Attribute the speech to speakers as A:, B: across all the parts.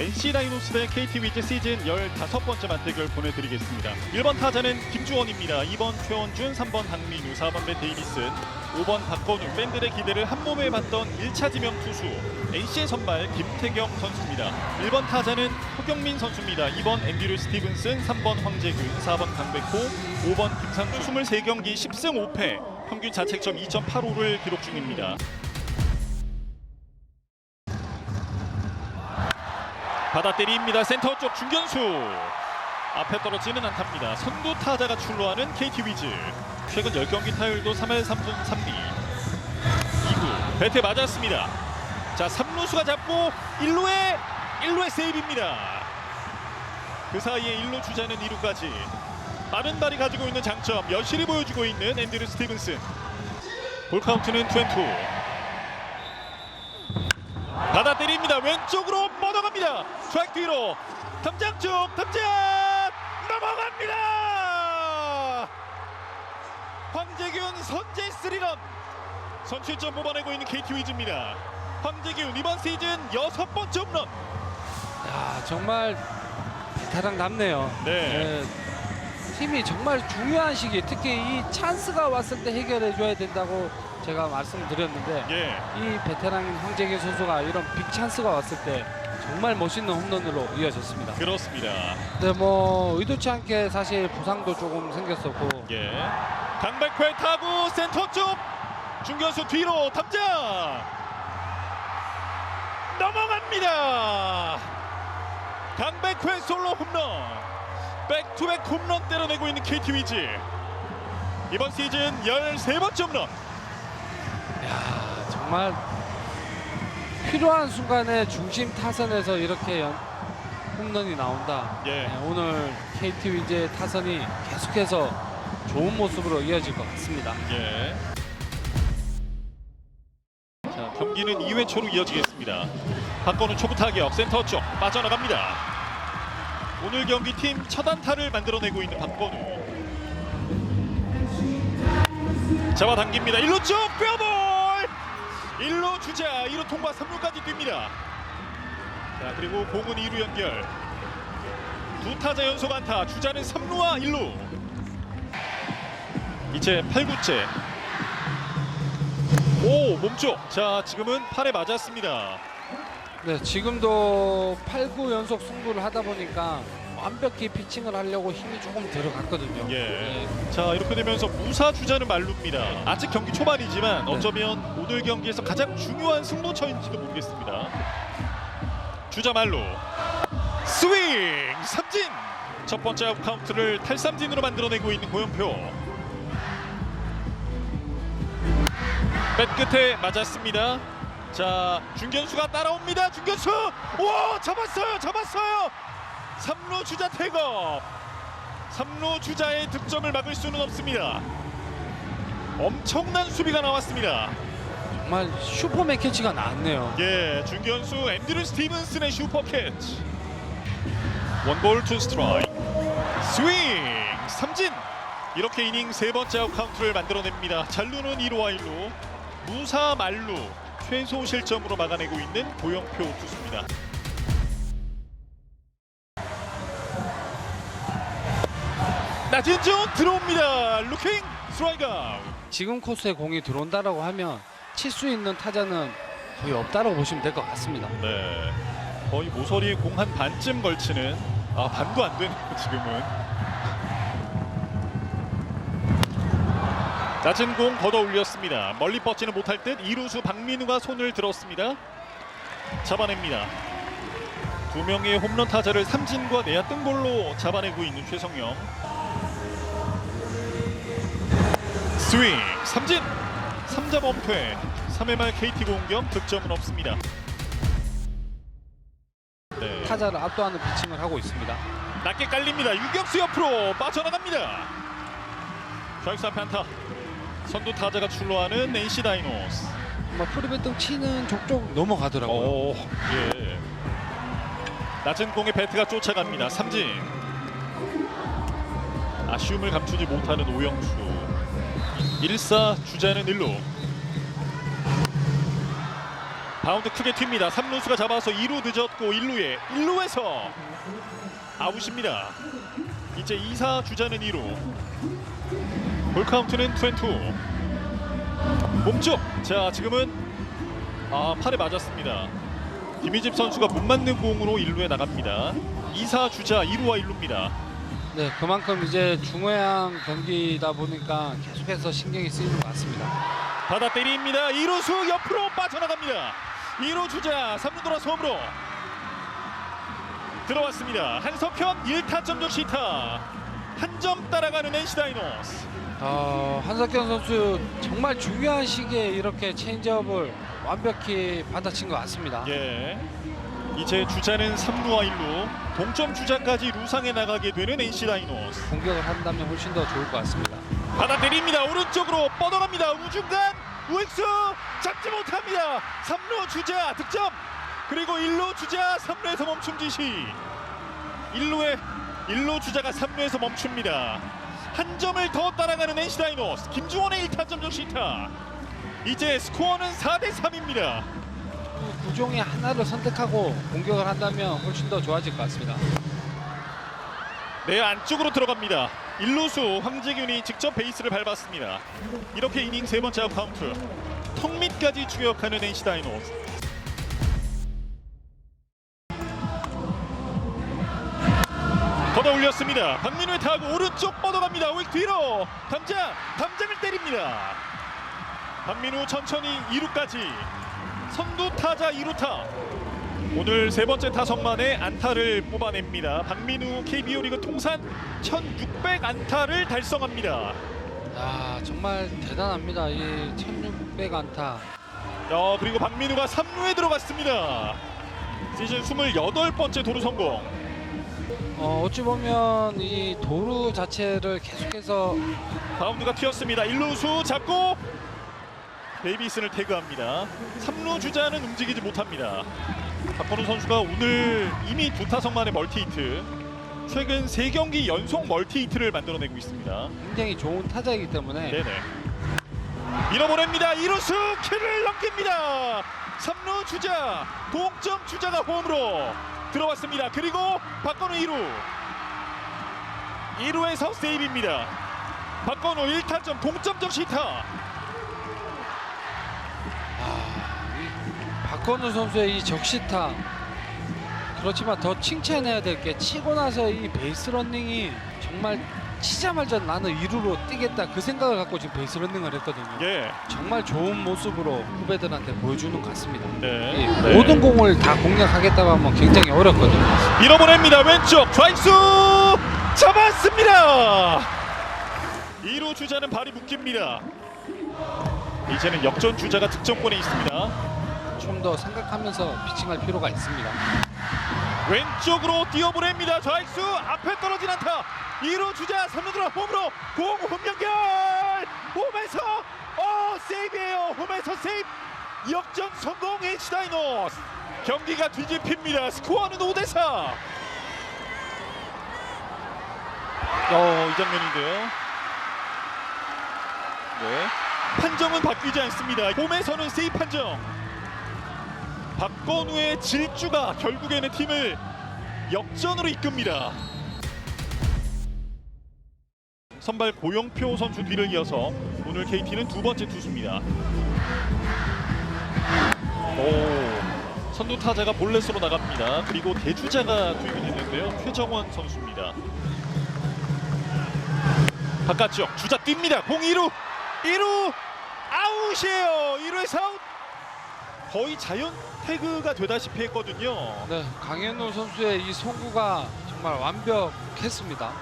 A: NC 다이노스 대 KT 위즈 시즌 15번째 맞대결 보내드리겠습니다. 1번 타자는 김주원입니다. 2번 최원준, 3번 박민우, 4번 배 데이비슨, 5번 박건우, 팬들의 기대를 한 몸에 받던 1차 지명 투수 NC의 선발 김태경 선수입니다. 1번 타자는 허경민 선수입니다. 2번 앤드류 스티븐슨, 3번 황재균, 4번 강백호, 5번 김상수 23경기 10승 5패 평균 자책점 2.85를 기록 중입니다. 받아 때립니다. 센터 쪽 중견수 앞에 떨어지는 안타입니다. 선두 타자가 출루하는 KT 위즈 최근 10경기 타율도 3할 3분 3리 2구 배트 맞았습니다. 자 3루수가 잡고 1루에 1루에 세이브입니다. 그 사이에 1루 주자는 2루까지 빠른 발이 가지고 있는 장점 여실히 보여주고 있는 앤드류 스티븐슨 볼 카운트는 2&2 받아 때립니다. 왼쪽으로 뻗어갑니다. 스트라이크 뒤로 탐장 쪽 탐장 넘어갑니다. 황재균 선제 스리런 선취점 뽑아내고 있는 KT 위즈입니다. 황재균 이번 시즌 여섯 번째 홈런.
B: 야 정말 베테랑 남네요.
A: 네.
B: 팀이 정말 중요한 시기, 특히 이 찬스가 왔을 때 해결해 줘야 된다고 제가 말씀드렸는데
A: 예.
B: 이 베테랑인 황재균 선수가 이런 빅 찬스가 왔을 때 정말 멋있는 홈런으로 이어졌습니다.
A: 그렇습니다.
B: 근데 뭐 의도치 않게 사실 부상도 조금 생겼었고
A: 예. 강백회 타고 센터 쪽 중견수 뒤로 탑장 넘어갑니다. 강백회 솔로 홈런 백투백 홈런 때려내고 있는 KT 위즈 이번 시즌 13번째 홈런
B: 야 정말 필요한 순간에 중심 타선에서 이렇게 연, 홈런이 나온다.
A: 예.
B: 네, 오늘 KT 위즈의 타선이 계속해서 좋은 모습으로 이어질 것 같습니다.
A: 예. 자, 경기는 2회 초로 이어지겠습니다. 박건우 초구 타격 센터 쪽 빠져나갑니다. 오늘 경기 팀 첫 안타를 만들어내고 있는 박건우. 잡아당깁니다. 1루 쪽 뼈볼! 1루 주자 2루 통과 3루까지 뜁니다. 자 그리고 공은 2루 연결. 두 타자 연속 안타 주자는 3루와 1루. 이제 8구째 오 몸쪽 자 지금은 팔에 맞았습니다
B: 네, 지금도 8 구 연속 승부를 하다 보니까 완벽히 피칭을 하려고 힘이 조금 들어갔거든요.
A: 예. 자 이렇게 되면서 무사 주자는 말루입니다. 아직 경기 초반이지만
B: 네.
A: 어쩌면 오늘 경기에서 가장 중요한 승부처인지도 모르겠습니다. 주자 말루. 스윙! 삼진! 첫 번째 아웃 카운트를 탈삼진으로 만들어내고 있는 고영표. 뱃 끝에 맞았습니다. 자 중견수가 따라옵니다. 중견수! 오 잡았어요 잡았어요 3루 주자 태업 3루 주자의 득점을 막을 수는 없습니다. 엄청난 수비가 나왔습니다.
B: 정말 슈퍼맨 캐치가 나왔네요.
A: 예 중견수 앤드류 스티븐슨의 슈퍼 캐치. 원볼 투 스트라이크 스윙 삼진. 이렇게 이닝 세 번째 아웃 카운트를 만들어냅니다. 잘루는 1루와 1루 무사 말루 최소 실점으로 막아내고 있는 고영표 투수입니다 쪽 들어옵니다 루킹 스트라이크 아웃
B: 지금 코스에 공이 들어온다라고 하면 칠 수 있는 타자는 거의 없다라고 보시면 될 것 같습니다.
A: 네, 거의 모서리 공 한 반쯤 걸치는 아 반도 안 되는 지금은 낮은 공 걷어 올렸습니다. 멀리 뻗지는 못할 듯 이루수 박민우가 손을 들었습니다. 잡아냅니다. 두 명의 홈런 타자를 삼진과 내야 뜬볼로 잡아내고 있는 최성영. 스윙 삼진 3자 범퇴 3회 말 KT 공격 득점은 없습니다. 네.
B: 타자를 압도하는 피칭을 하고 있습니다.
A: 낮게 깔립니다. 유격수 옆으로 빠져나갑니다. 좌익수 앞에 안타. 선두 타자가 출루하는 NC 다이노스.
B: 정말 프리배팅 치는 족족 넘어가더라고요.
A: 오, 예. 낮은 공에 배트가 쫓아갑니다. 삼진. 아쉬움을 감추지 못하는 오영수. 1사 주자는 1루. 바운드 크게 튑니다. 3루수가 잡아서 2루 늦었고 1루에 1루에서 아웃입니다. 이제 2사 주자는 2루. 볼 카운트는 2&2. 몸쪽. 자 지금은 아 팔에 맞았습니다. 김희집 선수가 못 맞는 공으로 1루에 나갑니다. 2사 주자 2루와 1루입니다.
B: 네, 그만큼 이제 중요한 경기다 보니까 계속해서 신경이 쓰이는 것 같습니다.
A: 받아 때립니다. 2루수 옆으로 빠져나갑니다. 2루 주자 3루 돌아서 홈으로 들어왔습니다. 한석현 1타점 적시타 한 점 따라가는 NC 다이노스.
B: 어, 한석현 선수 정말 중요한 시기에 이렇게 체인지업을 완벽히 받아친 것 같습니다.
A: 예. 이제 주자는 3루와 1루 동점 주자까지 루상에 나가게 되는 NC 다이노스.
B: 공격을 한다면 훨씬 더 좋을 것 같습니다.
A: 받아 때립니다. 오른쪽으로 뻗어갑니다. 우중간 우익수 잡지 못합니다. 3루 주자 득점. 그리고 1루 주자 3루에서 멈춤 지시. 1루에 1루 주자가 3루에서 멈춥니다. 한 점을 더 따라가는 NC 다이노스. 김주원의 1타점 적시타. 이제 스코어는 4대 3입니다.
B: 그 구종의 하나를 선택하고 공격을 한다면 훨씬 더 좋아질 것 같습니다.
A: 내 안쪽으로 들어갑니다. 1루수 황재균이 직접 베이스를 밟았습니다. 이렇게 이닝 세 번째 카운트. 턱 밑까지 추격하는 NC 다이노스. 걷어 올렸습니다. 박민우의 타구 오른쪽 뻗어갑니다. 우익 뒤로 담장 담장을 때립니다. 박민우 천천히 2루까지 선두 타자 2루타 오늘 세 번째 타석만에 안타를 뽑아냅니다. 박민우 KBO 리그 통산 1600 안타를 달성합니다.
B: 야, 정말 대단합니다. 이 1600 안타.
A: 야, 그리고 박민우가 3루에 들어갔습니다. 시즌 28번째 도루 성공.
B: 어, 어찌 보면 이 도루 자체를 계속해서
A: 바운드가 튀었습니다. 1루수 잡고 베이비슨을 태그합니다. 3루 주자는 움직이지 못합니다. 박건우 선수가 오늘 이미 두 타석 만에 멀티히트 최근 3경기 연속 멀티히트를 만들어내고 있습니다.
B: 굉장히 좋은 타자이기 때문에
A: 네네. 밀어보냅니다. 이루수 키를 넘깁니다. 3루 주자 동점 주자가 홈으로 들어왔습니다. 그리고 박건우 2루 2루에서 세이브입니다. 박건우 1타점 동점적 시타.
B: 박건우 선수의 이 적시타 그렇지만 더 칭찬해야 될 게 치고 나서 이 베이스 러닝이 정말 치자마자 나는 2루로 뛰겠다 그 생각을 갖고 지금 베이스 러닝을 했거든요.
A: 예.
B: 정말 좋은 모습으로 후배들한테 보여주는 것 같습니다.
A: 네.
B: 이
A: 네.
B: 모든 공을 다 공략하겠다고 하면 굉장히 어렵거든요.
A: 밀어보냅니다. 왼쪽 좌익수 잡았습니다. 2루 주자는 발이 묶입니다. 이제는 역전 주자가 득점권에 있습니다.
B: 좀 더 생각하면서 피칭할 필요가 있습니다.
A: 왼쪽으로 뛰어보냅니다. 좌익수 앞에 떨어진 안타. 2루 주자 3루 들어 홈으로 공 홈 연결. 홈에서 어 세이브예요. 홈에서 세이브. 역전 성공 NC 다이노스. 경기가 뒤집힙니다. 스코어는 5대 4. 어, 이 장면인데요. 네. 판정은 바뀌지 않습니다. 홈에서는 세이브 판정. 박건우의 질주가 결국에는 팀을 역전으로 이끕니다. 선발 고영표 선수 뒤를 이어서 오늘 KT는 두 번째 투수입니다. 오, 선두 타자가 볼넷으로 나갑니다. 그리고 대주자가 투입이 됐는데요. 최정원 선수입니다. 바깥쪽 주자 뜁니다. 공 2루 1루 아웃이에요. 1루에서 아웃. 거의 자연 태그가 되다시피 했거든요.
B: 네, 강현우 선수의 이 송구가 정말 완벽했습니다.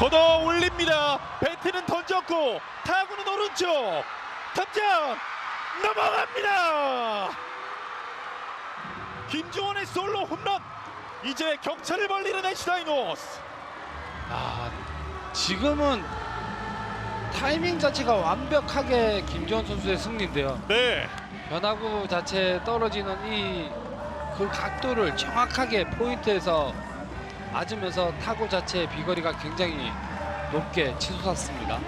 A: 걷어 올립니다. 배트는 던졌고 타구는 오른쪽. 탑장 넘어갑니다. 김주원의 솔로 홈런. 이제 격차를 벌리는 에시다이노스.
B: 아, 지금은 타이밍 자체가 완벽하게 김지원 선수의 승리인데요.
A: 네.
B: 변화구 자체에 떨어지는 이 그 각도를 정확하게 포인트에서 맞으면서 타구 자체의 비거리가 굉장히 높게 치솟았습니다.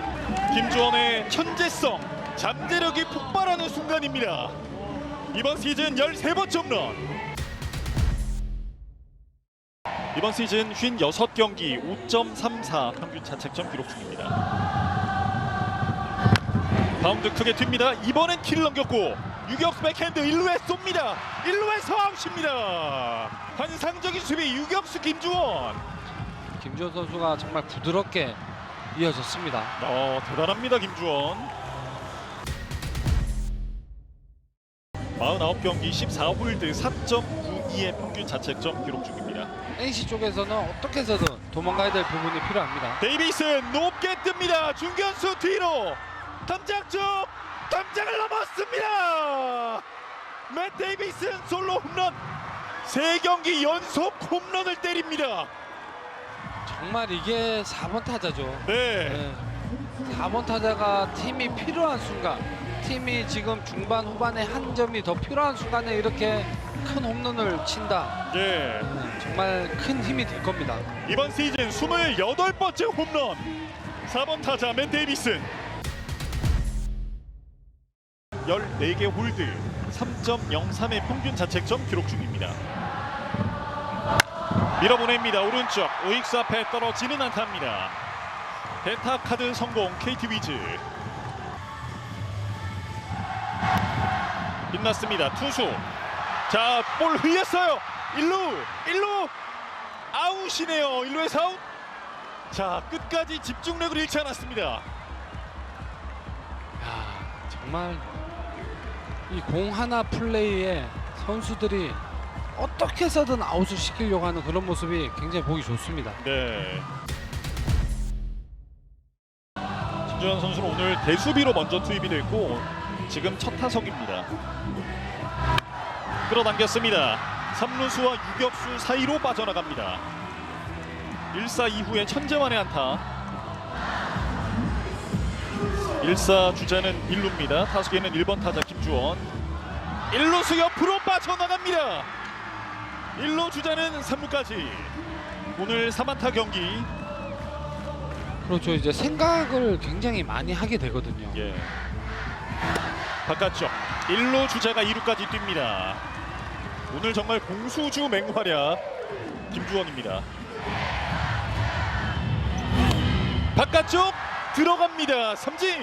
A: 김주원의 천재성 잠재력이 폭발하는 순간입니다. 이번 시즌 13번째 홈런. 이번 시즌 56경기 5.34 평균 자책점 기록 중입니다. 바운드 크게 튑니다. 이번엔 키를 넘겼고 유격수 백핸드 1루에 쏩니다. 1루에서 아웃입니다. 환상적인 수비 유격수 김주원.
B: 김주원 선수가 정말 부드럽게 이어졌습니다.
A: 어, 대단합니다 김주원. 49경기 14홀드 4.92의 평균 자책점 기록 중입니다.
B: NC 쪽에서는 어떻게 해서든 도망가야 될 부분이 필요합니다.
A: 데이비슨 높게 뜹니다. 중견수 뒤로 담장 쪽 담장을 넘었습니다. 맷 데이비슨 솔로 홈런 세 경기 연속 홈런을 때립니다.
B: 정말 이게 4번 타자죠.
A: 네.
B: 네. 4번 타자가 팀이 필요한 순간, 팀이 지금 중반 후반에 한 점이 더 필요한 순간에 이렇게 큰 홈런을 친다.
A: 예.
B: 네, 정말 큰 힘이 될 겁니다.
A: 이번 시즌 28번째 홈런 4번 타자 맨 데이비슨 14개 홀드 3.03의 평균 자책점 기록 중입니다. 밀어보냅니다. 오른쪽 우익수 앞에 떨어지는 안타입니다. 대타 카드 성공 KT 위즈. 빛났습니다. 투수. 자볼 흘렸어요. 1루 1루. 아웃이네요. 1루에서 아웃. 자, 끝까지 집중력을 잃지 않았습니다.
B: 야, 정말 이 공 하나 플레이에 선수들이 어떻게 해서든 아웃을 시키려고 하는 그런 모습이 굉장히 보기 좋습니다.
A: 네. 신주현 선수는 오늘 대수비로 먼저 투입이 됐고 지금 첫 타석입니다. 끌어당겼습니다. 3루수와 유격수 사이로 빠져나갑니다. 1사 이후에 천재만의 안타. 1사 주자는 1루입니다. 타석에는 1번 타자 김주원. 1루수 옆으로 빠져나갑니다. 1루 주자는 3루까지. 오늘 3안타 경기.
B: 그렇죠. 이제 생각을 굉장히 많이 하게 되거든요.
A: 예. 바깥쪽 1루 주자가 2루까지 뜁니다. 오늘 정말 공수주 맹활약 김주원입니다. 바깥쪽 들어갑니다. 삼진.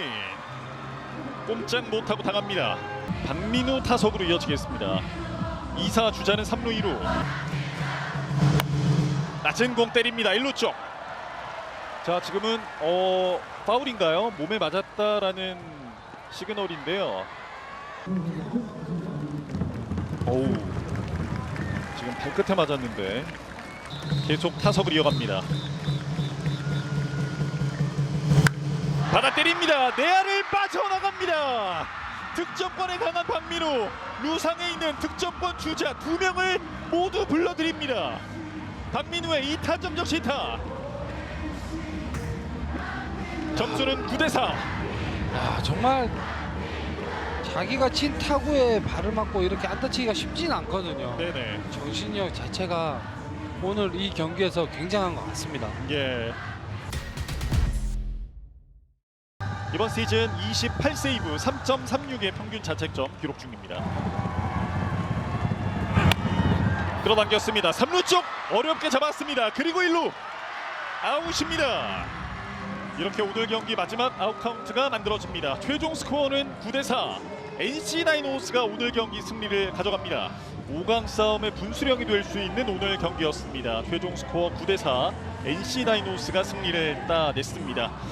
A: 꼼짝 못하고 당합니다. 박민우 타석으로 이어지겠습니다. 2사 주자는 3루 2루. 낮은 공 때립니다. 1루 쪽. 자 지금은 어 파울인가요? 몸에 맞았다라는 시그널인데요. 어우 지금 발끝에 맞았는데 계속 타석을 이어갑니다. 받아 때립니다. 내야를 빠져나갑니다. 득점권에 강한 박민우 루상에 있는 득점권 주자 두 명을 모두 불러드립니다. 박민우의 2타점 적 시타 점수는 9대 4.
B: 야, 정말 자기가 친 타구에 발을 맞고 이렇게 안타치기가 쉽진 않거든요.
A: 네네.
B: 정신력 자체가 오늘 이 경기에서 굉장한 것 같습니다.
A: 예. 이번 시즌 28세이브 3.36의 평균 자책점 기록 중입니다. 끌어당겼습니다. 3루 쪽 어렵게 잡았습니다. 그리고 1루 아웃입니다. 이렇게 오늘 경기 마지막 아웃 카운트가 만들어집니다. 최종 스코어는 9대4. NC 다이노스가 오늘 경기 승리를 가져갑니다. 5강 싸움의 분수령이 될 수 있는 오늘 경기였습니다. 최종 스코어 9대4. NC 다이노스가 승리를 따냈습니다.